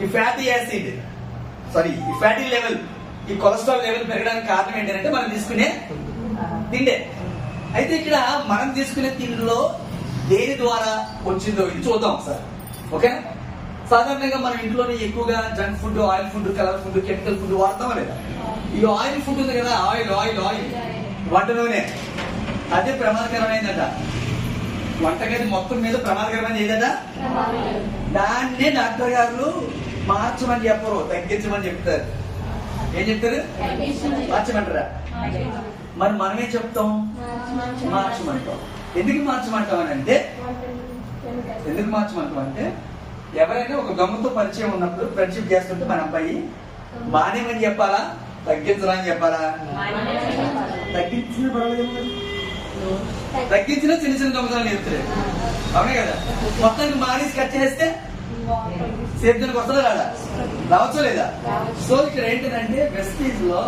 ఈ fatty acid sorry ఈ fatty level ఈ కొలెస్ట్రాల్ లెవెల్ పెరగడానికి కారణం ఏంటంటే మనం తీసుకునే తిండే. అయితే ఇక్కడ మనం తీసుకునే తిండిలో దేని ద్వారా వచ్చిందో ఇది చూద్దాం సార్ ఓకే సాధారణంగా మనం ఇంట్లోనే ఎక్కువగా junk food oil food colour food chemical food వాడతామా లేదా? ఈ ఆయిల్ ఫుడ్ ఉంది కదా ఆయిల్ ఆయిల్ ఆయిల్ వంట నూనె అదే ప్రమాదకరమైందట. వంటగది మొత్తం మీద ప్రమాదకరమైనది ఏదట దాన్నే డాక్టర్ గారు మార్చమని చెప్పరు తగ్గించమని చెప్తారు. ఏం చెప్తారు? మార్చమంటారా? మరి మనమే చెప్తాం? మార్చమంటాం. ఎందుకు మార్చమంటాం అని అంటే ఎందుకు మార్చమంటాం అంటే ఎవరైనా ఒక దొంగతో పరిచయం ఉన్నప్పుడు ఫ్రెండ్షిప్ చేస్తుంటే మన అబ్బాయి బానేమని చెప్పాలా? తగ్గించరా అని చెప్పాలా? తగ్గించిన పర్వాలేదు. తగ్గించిన చిన్న చిన్న దొంగతనాలు నేర్పుతారు అవునే కదా? మొత్తానికి మానేసి కట్ చేస్తే సేద్యానికి వస్తుందా రాదా? రావచ్చో లేదా? సో ఇక్కడ ఏంటంటే వెస్టీజ్లో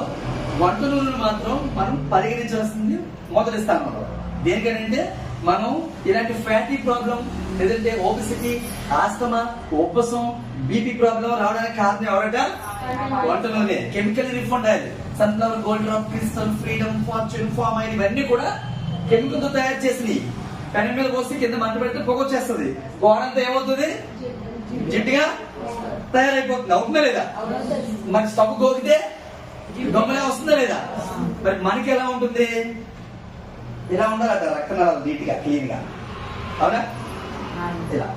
వంట నూనెలు మాత్రం మనం పరిగణించాల్సింది మొదటి స్థానంలో. దేనికంటే మనం ఇలాంటి ఫ్యాటీ ప్రాబ్లం లేదంటే ఓబిసిటీ ఆస్తమా ఉబ్బసం బీపీ ప్రాబ్లం రావడానికి కారణం ఎవరట? వంట నూనె. Chemical refined oil sunflower gold drop crystal freedom fortune palm oil ఇవన్నీ కూడా కెమికల్తో తయారు చేసింది. పెనం మీద పోసి కింద మంట పెడితే పొగ వచ్చేస్తుంది గోడంతా ఏమవుతుంది? జిడ్డుగా తయారైపోతుంది. అవుతుందా లేదా? మరి స్టవ్ గోకితే దొంగలే వస్తుందా లేదా? మరి మనకి ఎలా ఉంటుంది? ఇలా ఉండాలట రక్తనాళాలు నీట్గా క్లీన్గా అవునా? ఇలా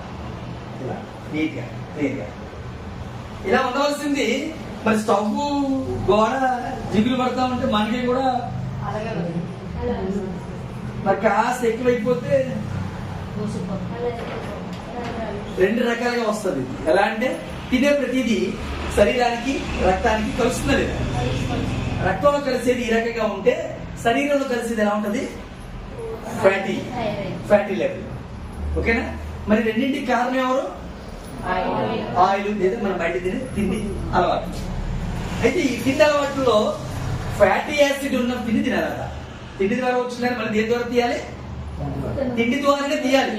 ఇలా నీట్గా క్లీన్గా ఇలా ఉండవలసింది మరి స్టవ్ గోడ జిగులు పడతా ఉంటే మనకి కూడా మరి కాస్త ఎక్కువైపోతే రెండు రకాలుగా వస్తుంది. ఎలా అంటే తినే ప్రతిదీ శరీరానికి రక్తానికి కలుస్తుంది. లేదా రక్తంలో కలిసేది ఈ రకంగా ఉంటే శరీరంలో కలిసేది ఎలా ఉంటది? ఫ్యాటీ ఫ్యాటీ లెవెల్ ఓకేనా? మరి రెండింటికి కారణం ఎవరు? ఆయిల్ లేదా మనం బయట తినే తిండి అలవాటు. అయితే ఈ తిండి అలవాటులో ఫ్యాటీ యాసిడ్ ఉన్న తిండి తినాలట తిండి ద్వారా వచ్చిందని మళ్ళీ దేని ద్వారా తీయాలి? తిండి ద్వారానే తీయాలి.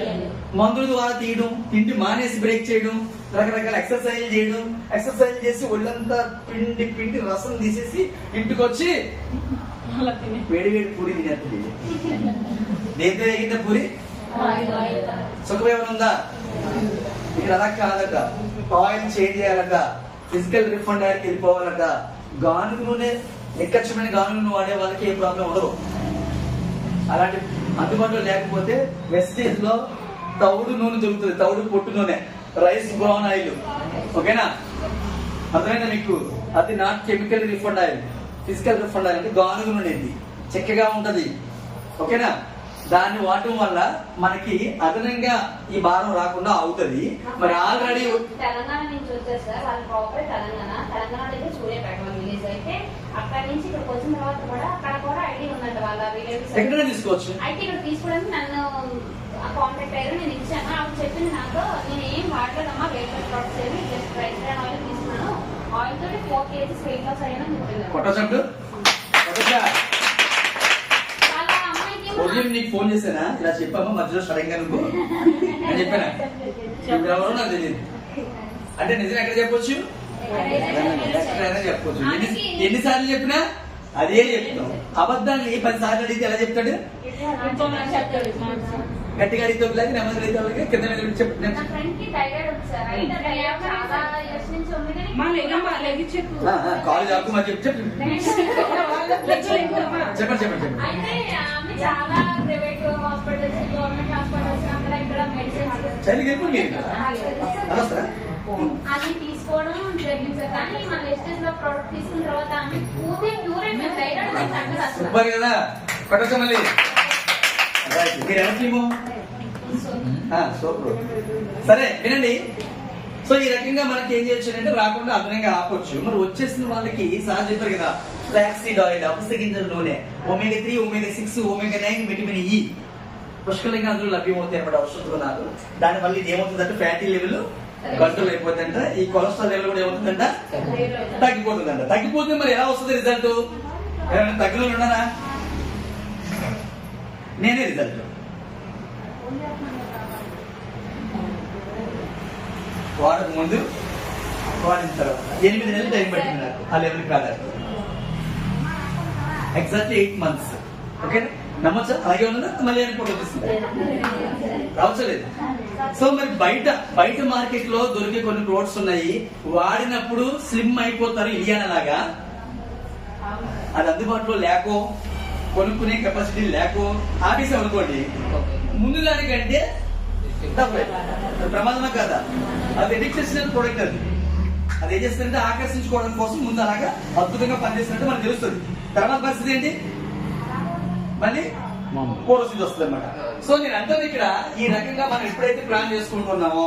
మందుల ద్వారా తీయడం తిండి మానేసి బ్రేక్ చేయడం రకరకాల ఎక్సర్సైజ్ చేయడం ఎక్సర్సైజ్ చేసి ఒళ్ళంతా పిండి పిండి రసం తీసేసి ఇంటికి వచ్చి వేడి వేడి పూరి తినేస్తుంది. దేంతో పూరి? సుఖం ఏమైనా ఉందా? ఇక్కడ అలా కాదట. ఆయిల్ చేంజ్ చేయాలట. ఫిజికల్ రిఫండ్ ఆయిల్కి వెళ్ళిపోవాలట. గానుగు నూనె నిక్కచ్చమైన గానుగు నూనె వాడే వాళ్ళకి ఏ ప్రాబ్లం ఉండదు. అలాంటి అందుబాటులో లేకపోతే వెస్టేజ్లో తౌడు నూనె దొరుకుతుంది తౌడు పొట్టు నూనె. రైస్ బ్రౌన్ ఆయిల్ ఓకేనా? అర్థమైందా మీకు? అది not chemical refined oil physical refined oil అంటే గానుగు నూనె ఇది. చెక్కగా ఉంటది. ఓకేనా? దాన్ని వాడటం వల్ల మనకి అదనంగా ఈ భారం రాకుండా అవుతది. మరి ఆల్రెడీ తెలంగాణ నుంచి వచ్చారు సార్. వాళ్ళ ప్రాపర్ తెలంగాణ. తెలంగాణ అయితే సూర్యాపేట వాళ్ళ విలేజ్ అయితే అక్కడ నుంచి ఇక్కడికి వచ్చిన తర్వాత కూడా అక్కడ కూడా ఐడి ఉందంట వాళ్ళ రిలేటివ్స్ ఎక్కడైనా తీసుకోవచ్చు? అయితే ఇక్కడ తీసుకోవడానికి నన్ను కాంటాక్ట్ అయ్యారు నేను ఇచ్చాను. ఆవిడ చెప్పింది నాకు నేను ఏం వాడలేదమ్మా వెయిట్ లాస్ ప్రొడక్ట్స్ ఏమి జస్ట్ రైస్ బ్రాన్ ఆయిల్ తీసుకున్నాను. ఆయిల్ తోటి ఫోర్ కేజీస్ వెయిట్ లాస్ అయ్యాను చెప్పింది ఉదయం నీకు ఫోన్ చేశానా? ఇలా చెప్పామా మధ్యలో సడన్గా నువ్వు. అని చెప్పానా? నాకు తెలియదు. అంటే నిజం ఎక్కడ చెప్పొచ్చు? చెప్పొచ్చు. ఎన్ని ఎన్నిసార్లు చెప్పినా అదే చెప్తాం. అబద్ధాన్ని పది సార్లు అడిగితే ఎలా చెప్తాడు? గట్టిగా అడిగితే ఒకలాగా నెమ్మది అడిగితే ఒకలాగా కింద మీద నా చెప్తాను ఫ్రెండ్కి థైరాయిడ్ ఉంది సార్. అయితే థైరాయిడ్ చాలా ఇయర్స్ నుంచి ఉంది. కానీ మా లెగమ్మ లెగి చెప్పు. కాలేజ్ ఆకు మరి చెప్పు చెప్పు. చెప్పండి చెప్పండి చెప్పండి అయితే ఆమె చాలా అది తీసుకోవడం జరిగింది కానీ మన వెస్టేజ్లో ప్రోడక్ట్ తీసుకున్న తర్వాత పూర్తి ప్యూర్ అండ్ థైరాయిడ్ సూపర్ కదా. కొట్టచ్చా మళ్ళీ. Right. మీరు ఎవరి సూపర్. సరే వినండి. సో ఈ రకంగా మనకి ఏం చేయొచ్చు అంటే రాకుండా అదనంగా ఆపొచ్చు. మరి వచ్చేసిన వాళ్ళకి సహజ చెప్పారు కదా ఫ్లాక్సీడ్ ఆయిల్ అపస గింజల నూనె omega three omega six omega nine vitamin E పుష్కలంగా అందులో లభ్యమవుతాయి అన్నమాట ఔషధ నాకు దాని వల్ల ఇది ఏమవుతుందంటే ఫ్యాటీ లెవెల్ కంట్రోల్ అయిపోతుందంట ఈ కొలెస్ట్రాల్ లెవెల్ కూడా ఏమవుతుందంట? తగ్గిపోతుందంట. తగ్గిపోతే మరి ఎలా వస్తుంది రిజల్ట్? ఏమైనా తగ్గిన ఉన్నారా? నేనే రిజల్ట్. ముందు వాడిన తర్వాత ఎనిమిది నెలలు టైం పట్టింది నాకు ఆ లెవెల్కి రావడానికి ఎగ్జాక్ట్లీ ఎయిట్ మంత్స్ ఓకే నమ్మచ్చా? అలాగే ఉన్నదా మళ్ళీ అని ఫోటో తీసుకుంటా రావచ్చలేదు సో మరి బయట బయట మార్కెట్లో దొరికే కొన్ని ప్రోడక్ట్స్ ఉన్నాయి. వాడినప్పుడు స్లిమ్ అయిపోతారు ఇలియానా లాగా అది అందుబాటులో లేకో కొనుక్కునే కెపాసిటీ లేకో ఆపేసాం అనుకోండి. ముందు దానికంటే ప్రమాదమే కదా? అది ఎడిక్ట్ చేసిన ప్రోడక్ట్ అది. అది ఏం చేస్తుందంటే ఆకర్షించుకోవడం కోసం ముందు అలాగా అద్భుతంగా పనిచేస్తున్నట్టు మనకు తెలుస్తుంది. తర్వాత పరిస్థితి ఏంటి? మళ్ళీ మామూలు. పూర్వస్థితి వస్తుంది అనమాట సో నేను అంతా ఇక్కడ ఈ రకంగా మనం ఎప్పుడైతే ప్లాన్ చేసుకుంటున్నామో